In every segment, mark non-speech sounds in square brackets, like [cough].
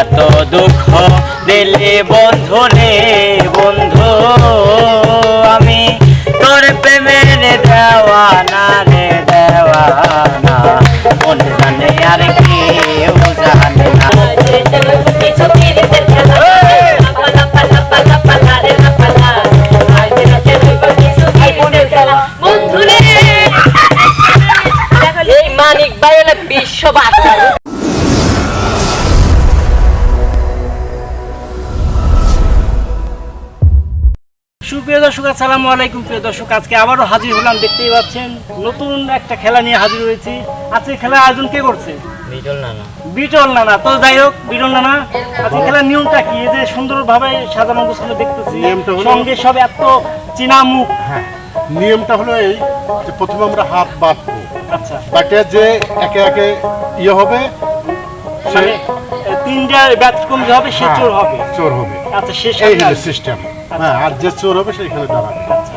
এত দুঃখ দিলে বন্ধু রে বন্ধু, আমি তোর প্রেমের দেওয়ানা রে, দেওয়ানা। মন জানে আর কেউ জানে না আসসালামু আলাইকুম প্রিয় দর্শক আজকে আবারও হাজির হলাম দেখতেই পাচ্ছেন নতুন একটা খেলা নিয়ে হাজির হয়েছি। আজকে খেলার আয়োজন কে করছে? বিটল না না বিটল নানা। তো যাই হোক বিটল নানা আজকে খেলার নিয়মটা কি? এই যে সুন্দরভাবে সাজানো গোছানো দেখতেছি নিয়মটা হলো- সঙ্গে সব এত চীনা মুখ হ্যাঁ নিয়মটা হলো এই যে প্রথমে আমরা হাত বাঁধবো। আচ্ছা। বাটে যে একে একে ইয়ে হবে সে মানে তিনটা ব্যতিক্রম যে হবে সে হ্যাঁ, চোর হবে। চোর হবে। আচ্ছা শেষ এই হলো সিস্টেম হ্যাঁ আর যে চোর হবে সেখানে দাঁড়াবে। আচ্ছা,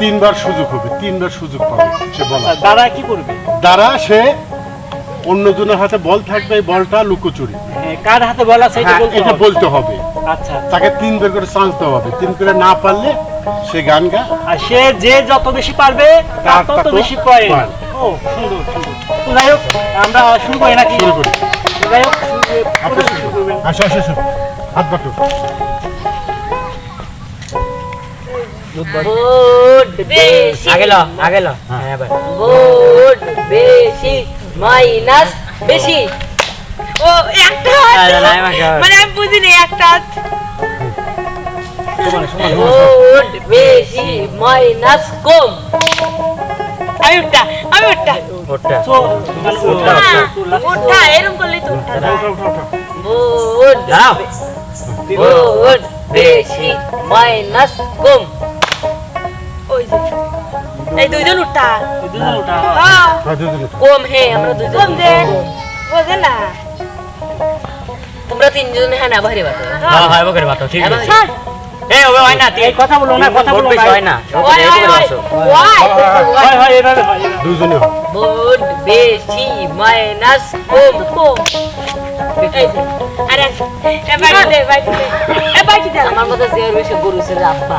তিনবার সুযোগ হবে তিনবার সুযোগ পাবে সে বলা আচ্ছা, দাদা কি করবে? দ্বারা সে অন্যজনের হাতে বল থাকবে এই বলটা লুকোচুরি। হ্যাঁ, কার হাতে বলা সেটা হ্যাঁ এটা বলতে হবে। আচ্ছা। তাকে তিনবার করে চান্স দেওয়া হবে। তিন করে না পারলে সে গান গা। আর সে যে যত বেশি পারবে তার তত বেশি পয়েন্ট ও সুন্দর সুন্দর। তো যাই হোক আমরা শুরু করি নাকি? শুরু করি। যাই হোক আপনি শুরু করবেন। আসো আসো আসো। হাত বাটু ভোট বেশি। আগে ল আগে ল। হ্যাঁ। ভোট বেশি মাইনাস বেশি। ও একটা আরে, হাত নাই, আমার সব- মানে আমি বুঝিনি একটা ভোট বেশি মাইনাস কম। আমি উঠটা আমি উঠটা। উঠটা। এরকম তো উঠটা। ভোট দাঁড়াও। ভোট বেশি মাইনাস কম। ওই যে এই দুইজন দুজন হ্যাঁ। কম হে আমরা দুজন কম দে। বোঝে না। তোমরা তিনজন হ্যাঁ না বাইরে বাতো হ্যাঁ। হয় বকরে বাতো ঠিক আছে। এই হবে হয় না তুই কথা বলো না কথা বলো বেশি না। হয় না ওই হয় হয় হয়। হয় মাইনাস কম কম আরে দে দে। দে। আমার মতো যে বেশি গরু ছেলে আব্বা।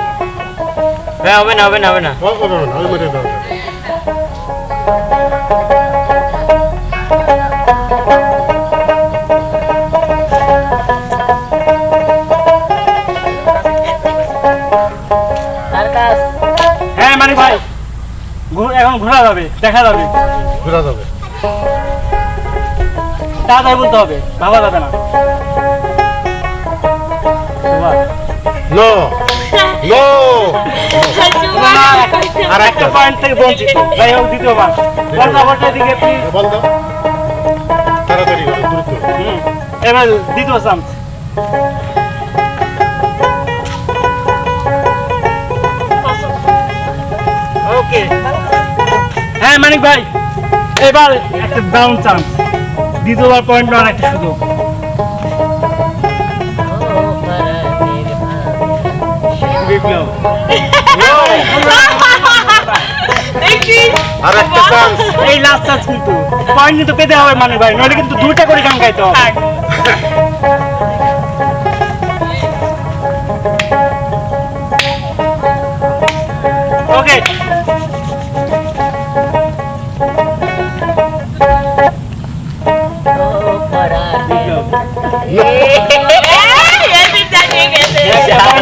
হ্যাঁ হবে না হবে না হবে না। হ্যাঁ মালিক ভাই। এখন ঘোরা যাবে দেখা যাবে। ঘোরা যাবে। তাড়াতাড়ি বলতে হবে ভাবা যাবে না। নো আর একটা পয়েন্ট থেকে বঞ্চিত। যাই হোক দ্বিতীয় বার। বলটা বলটা দিকে please। বল দাও। তাড়াতাড়ি করো দ্রুত। হুম, এবার দ্বিতীয় চান্স ওকে হ্যাঁ মানিক ভাই। এবার একটা ডাউন চান্স দ্বিতীয়বার পয়েন্ট নেওয়ার একটা সুযোগ। বিপ্লব আর একটা চান্স এই লাস্ট চান্স কিন্তু। পয়েন্ট কিন্তু পেতে হবে মানিক ভাই নইলে কিন্তু দুইটা করে গান গাইতে হবে। ওকে পয়েন্ট পেয়েছে মানিক ভাই একটা গান শুনব, একটা গান শুনব। গান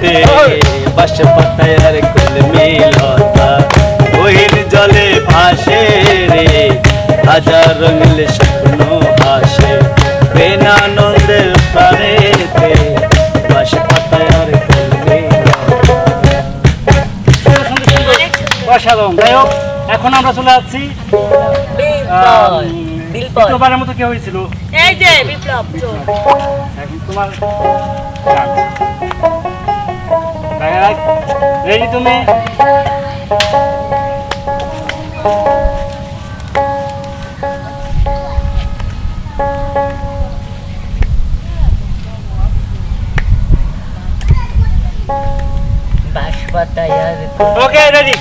গলেতে বাস পাতায় আর কলমি লতা ওহির জলে ভাসে রে হাজার রঙিল স্বপ্ন ভাসে। প্রেমানন্দের প্রাণেতে বাস পাতায় অসাধারণ। যাই হোক এখন আমরা চলে যাচ্ছি বিপদ মতো কি হয়েছিল। এই যে বিপ্লব এখন তোমার রেডি তুমি? আর ওকে রেডি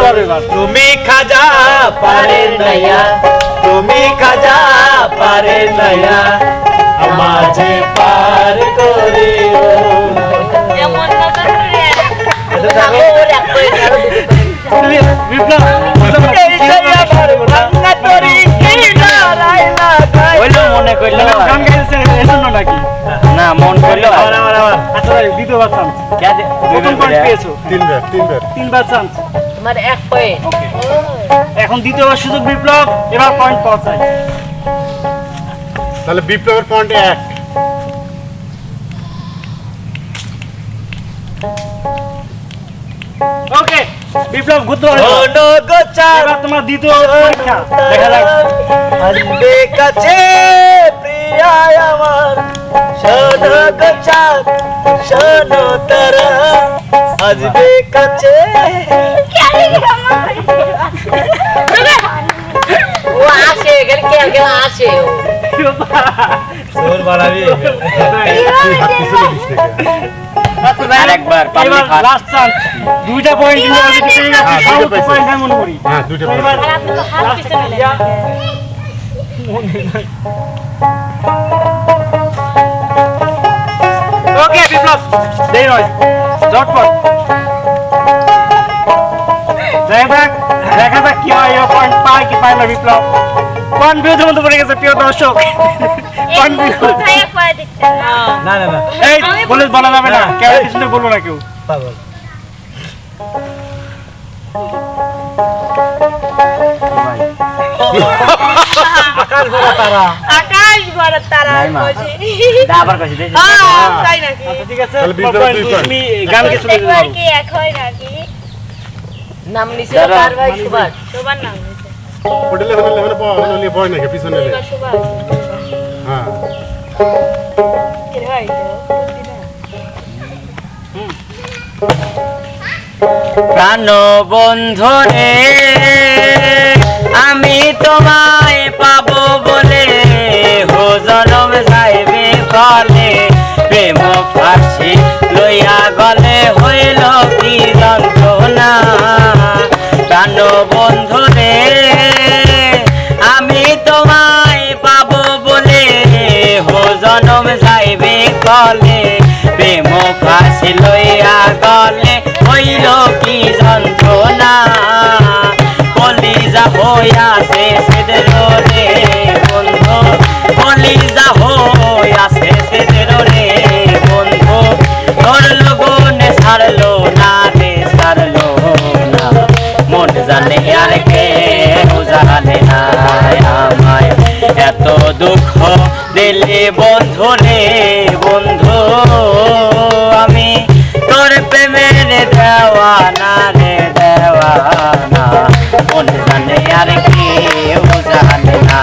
পারবে এবার। তুমি খাজা পারে নয়া তুমি খাজা পারে নয়া মাঝে পার করে মনে করল না মন করল দ্বিতীয়বার চান্স পয়েন্ট পেয়েছ তিনবার। চান্স এখন দ্বিতীয়বার সুযোগ বিপ্লব এবার পয়েন্ট পাওয়া চাই তাহলে বিপ্লবের পয়েন্ট এক। বিপ্লব গুত্র এবার তোমার দ্বিতীয় পরীক্ষা। দেখা যাক। আসবে কাছে প্রিয়া আমার। শোনো গচাত শোনো তারা। আসবে কাছে। ও আসে এখানে কে কে আসে। তোর বাড়াবি? আচ্ছা দুইটা পয়েন্ট হ্যাঁ, মনে করি হ্যাঁ দুইটা ইয়া, ওকে বিপ্লব দেরি নয় দেখা যাক দেখা যাক কি হয় পয়েন্ট পায় কি পায় না বিপ্লব কনফিউজের মধ্যে পড়ে গেছে প্রিয় দর্শক? কনফিউজ না না না না। এই বলে বলা যাবে না। কেউ পিছনে বলব না কেউ। পাগল। আকাশ ভরা তারা। আকাশ বড় তারা আবার কাছে দেখি। হ্যাঁ তাই নাকি? আচ্ছা ঠিক আছে। তুমি গান কে শুনে এক হয় নাকি? নাম নিছিল তার ভাই সুভাষ। সবার নাম। নিছে হোটেলে হোটেলে মানে পাওয়া হলে ভয় নাকি পিছনে এলে। এবার সবার হ্যাঁ কি হয় তো প্রাণ বন্ধু রে আমি তোমায় পাবো বলে হো জনম যাইবে কলে প্রেম ফাঁসি লইয়া গলে হইল কি যন্ত্রণা। প্রাণ কলে প্রেম ফাঁসি লইয়া গলে, হইল কি যন্ত্রণা? কলিজা হইয়াছে সেদের রে বন্ধু, কলিজা হইয়াছে সেদের রে বন্ধু তোর লগনে ছাড়লো না, রে ছাড়লো না। মন জানে আর কে জানে না এত দুঃখ দিলে বন্ধু রে বন্ধু। আমি তোর প্রেমের দেওয়ানা রে দেওয়ানা। মন জানে আর কেউ জানে না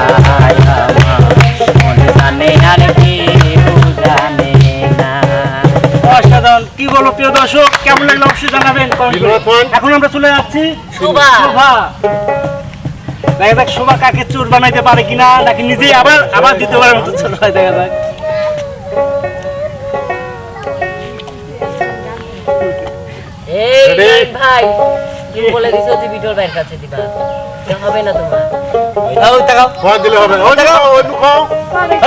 মন জানে আর কেউ জানে না। অসাধারণ। কি বলো প্রিয় দর্শক কেমন লাগল অবশ্যই জানাবেন। এখন আমরা চলে যাচ্ছি শোভা। শোভা দেখা যাক শোভা কাকে চোর বানাইতে পারে কিনা নাকি নিজেই আবার আবার দ্বিতীয়বারের মতো চোর হয় দেখা যাক। ভাই তুমি বলে দিছো যে কাছে দিবা। হবে না তোমার। ওই তাকাও। ভয় দিলে হবে ওই মুখ ওই মুখ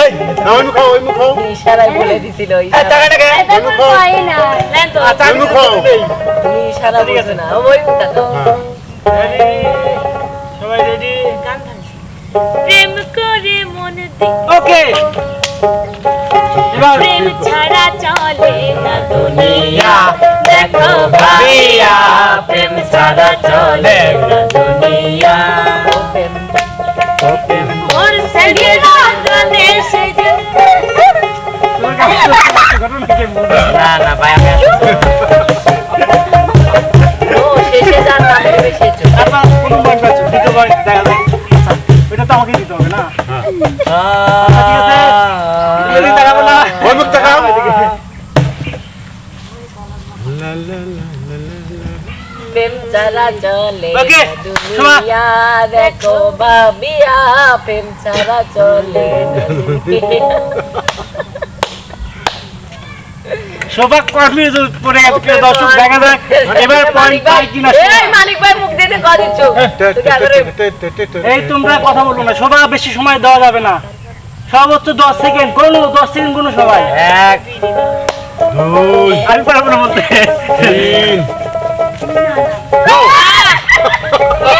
এই। না, ওই মুখ ওই মুখ ইশারায় বলে দিছিল টাকা ইশারা টাকা ওই মুখ খাও। নেন তো ওই মুখ তুমি ইশারা বুঝো না। ওই টাকা প্রেম করে মন দে ওকে এবার প্রেম ছাড়া চলে না দুনিয়া দেখো ভাবিয়া প্রেম ছাড়া চলে না দেখো ভাবিয়া প্রেম ছাড়া চলে না কনফিউজ পড়ে গেছে দর্শক দেখা যাক এবার পয়েন্ট পাই কিনা এই মালিক ভাই মুখ দিতে কদিচ্ছ [laughs] এই তোমরা কথা বলো না শোভা বেশি সময় দেওয়া যাবে না। সর্বোচ্চ দশ সেকেন্ড কোনো দশ সেকেন্ড কোনো সবাই। এক দুই, আমি পারব না বলতে। তিন। [laughs] [laughs]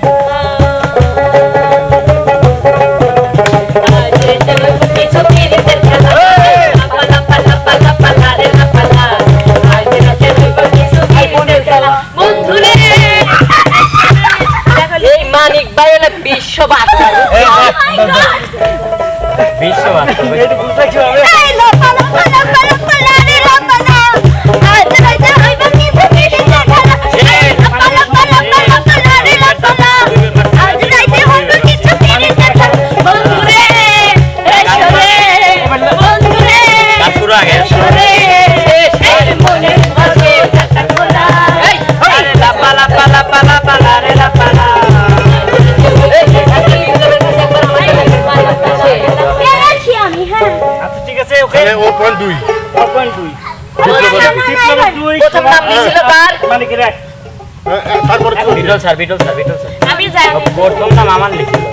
那别的不 প্রথম নাম নিয়েছিল কার? মানিকের এক এ, এ, তারপরে তুমি। Beetle sir beetle sir beetle sir আমি জানি প্রথম নাম আমার লিখিল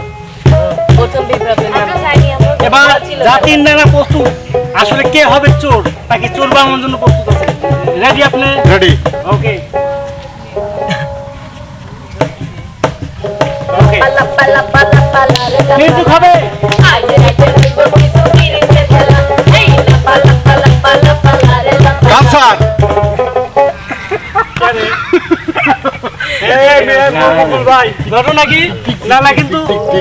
প্রথম বিপ্লবের নাম আমরা জানি আমরা এবার জাতির নানা প্রস্তুত আসলে কে হবে চোর তাকে চোর বানানোর জন্য প্রস্তুত আছে রেডি আপনি রেডি ওকে পালা পালা পালা পালা রে হবে আজ রাতে কিছু পিরিতে খেলা এই লাপা লাপা লাপা লাপা লা রে লাপা গামছা। এই মেয়ে মুকুল ভাই। ঘটনা কি? নানা কিন্তু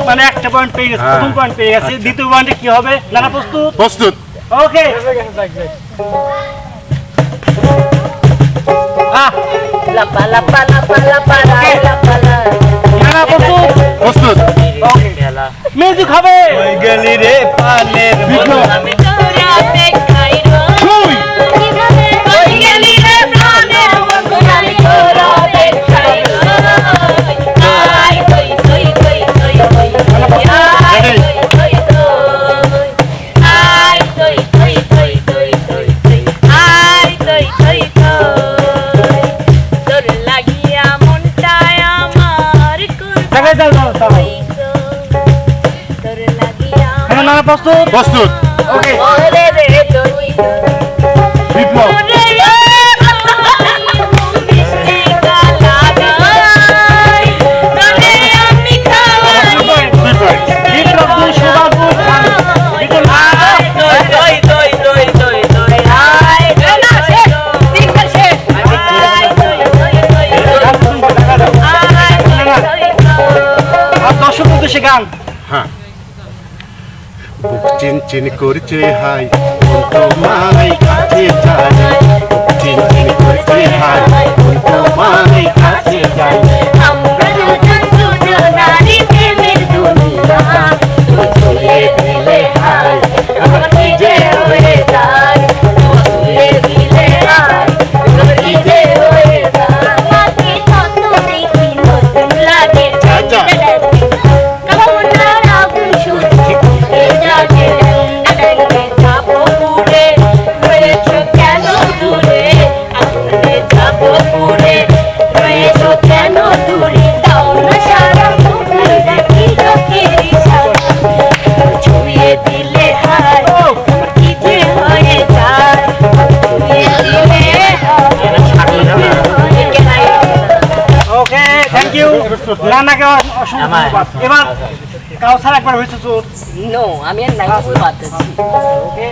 মানে একটা পয়েন্ট পেয়ে গেছে প্রথম পয়েন্ট পেয়ে গেছে দ্বিতীয় পয়েন্টে কি হবে? নানা প্রস্তুত? প্রস্তুত। ওকে। আহ। লাপা লাপা লাপা লাপা লা রে লাপা লা নানা প্রস্তুত? প্রস্তুত। ওকে। খেলা মিউজিক হবে ওই গলি রে পানের বিপ্লব প্রস্তুত? প্রস্তুত। ওকে বিপ্লব। দুই আমি পয়েন্ট বিপ্লব দুই শোভা দুই বিপ্লব দই দই দই দই দই আয় দই দই দেখা দাও বুক চিন চিন করছে হাই মন তোমায় কাছে চাই চিন চিন করছে হাই মন তোমায় কাছে চাই আমরা দুজন দুজনারই প্রেমের দুনিয়া। ছুঁয়ে দিলে হাই যে হয়ে যায়। একবার হয়েছে চোর নো আমি আর নাই বই পারতেছি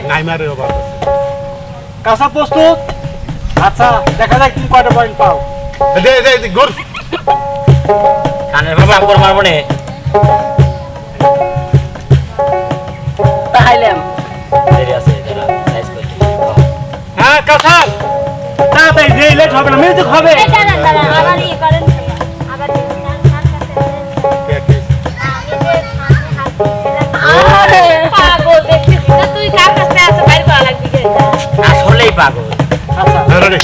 নাইমারের অভাব কাউসার প্রস্তুত? আচ্ছা দেখা যাক তুমি কয়টা পয়েন্ট পাও। দে দে দে গুড কানের ভাষা করে মারবো নে। তাহলে দেরি আছে দাঁড়া সাইজ করে হ্যাঁ কাউসার তাড়াতাড়ি যে লেট হবে না মিউজিক হবে। এই দাঁড়ান দাঁড়ান আবার ইয়ে করেন। তুই কার কাছে আছে? বাইর করা লাগবি আসলেই পাগল। আচ্ছা। রেডি।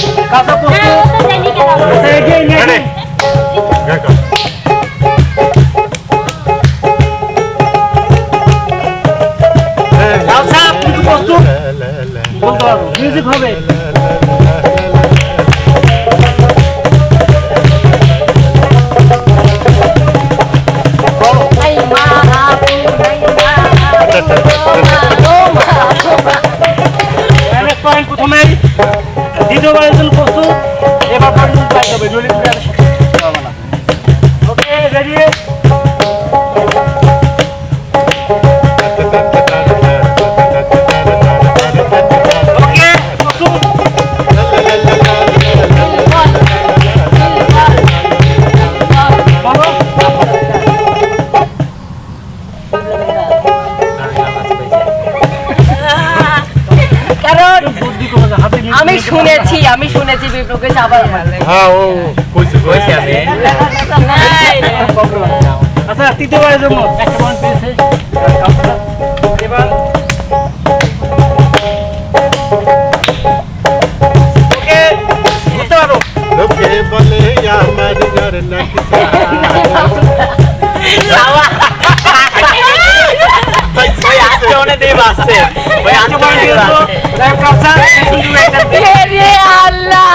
কাউসার হ্যাঁ প্রস্তুত ও তো দ্বিতীয়বারের চাপাই মারবে হ্যাঁ ও কইছে কইছি আমি। আচ্ছা তৃতীয়বারের জন্য। একটা পয়েন্ট পেয়েছে। এবার লোকে বলে আমার ঘর নাকি শুধু একটা রে আল্লাহ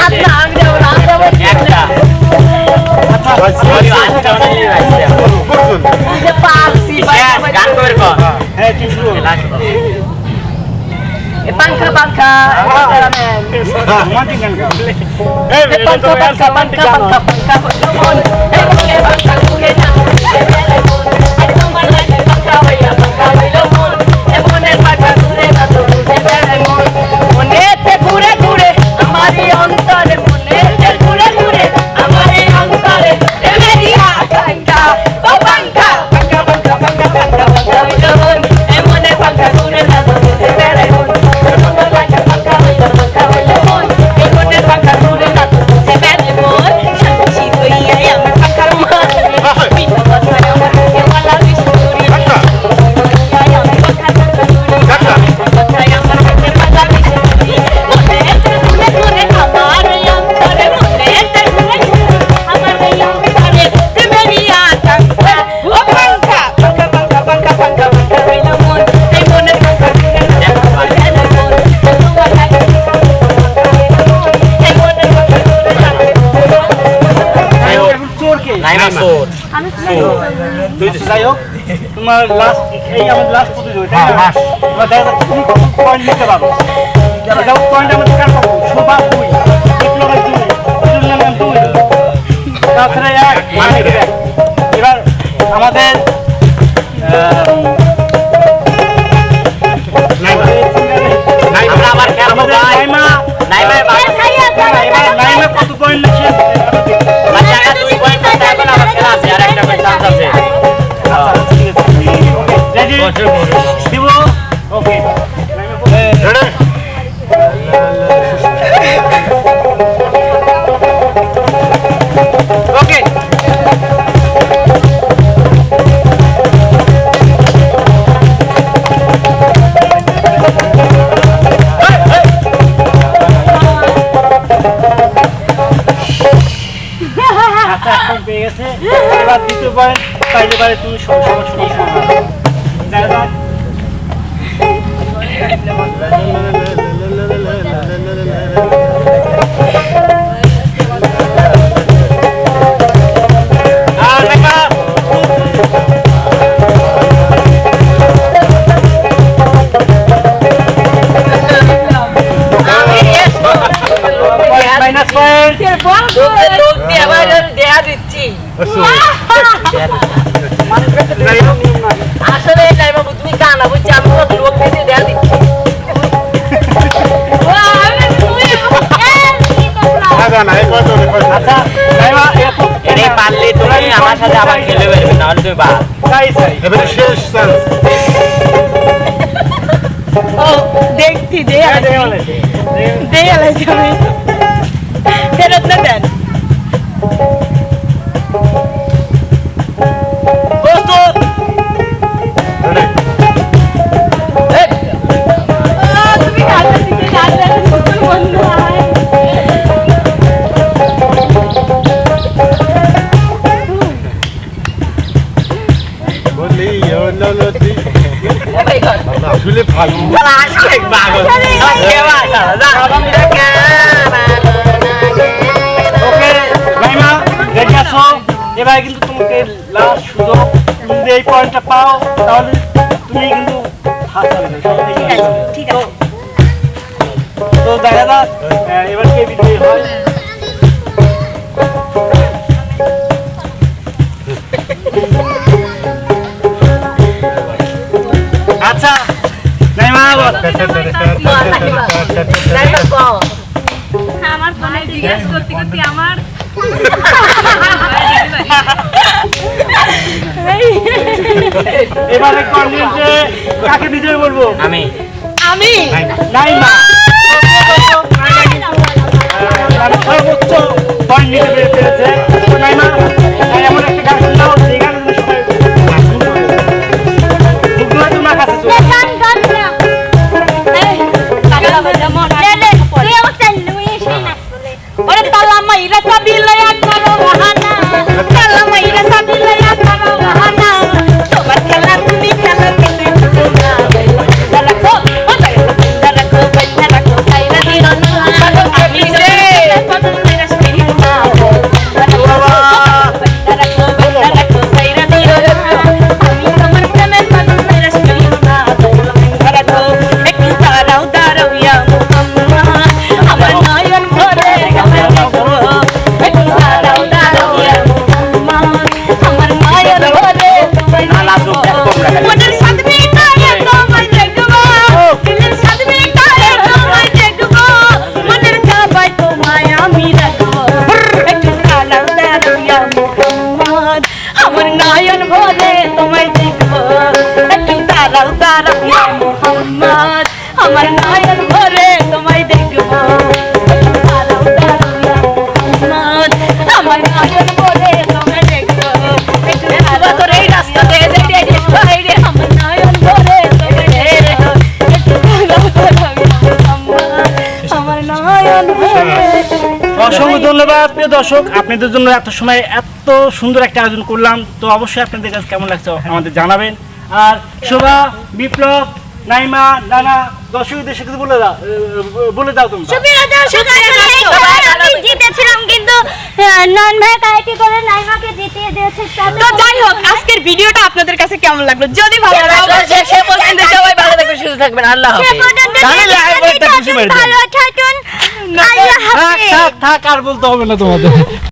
আল্লাহ আমি যাব না আমি যাব একটা আচ্ছা ওই আজকে অনেক দেব আসছে বুঝুন বুঝতে পারছি Yes, গান করে কর হ্যাঁ ঠিক শুরু হলো। এ পাঙ্খা পাঙ্খা ক্যামেরাম্যান তোমার লাস্ট এই আমাদের last প্রতিযোগিতা? এবার দেখা যাচ্ছে তুমি পয়েন্ট নিতে পারো। point আমাদের কার পাবো? শোভা Okay. আসলে নাই বাবু তুমি কানা বুঝছি আমি কত লোক দিতে দেয়া দিচ্ছি আচ্ছা পারলে তুমি আমার সাথে আবার খেলে বেরবে নাহলে তুমি বা এবারে শেষ চান্স দেখছি দে আলাইছি আমি। ফেরত না দেন? জিজ্ঞাসা করতে করতে আমার এবারে কর্নেলকে কাকে বিজয় বলব? আমি। আমি। নাই না সর্বোচ্চ পয়েন্ট নিতে পেরেছে। নাইমা এমন একটা গান শুনলাম প্রিয় দর্শক আপনাদের জন্য এত সময় এত সুন্দর একটা আয়োজন করলাম। তো অবশ্যই আপনাদের কাছে কেমন লাগছে আমাদের জানাবেন। আর শোভা বিপ্লব নাইমা নানা আজকের ভিডিওটা আপনাদের কাছে কেমন লাগল? যদি ভালো আল্লাহ থাক থাক আর বলতে হবে না তোমাদের।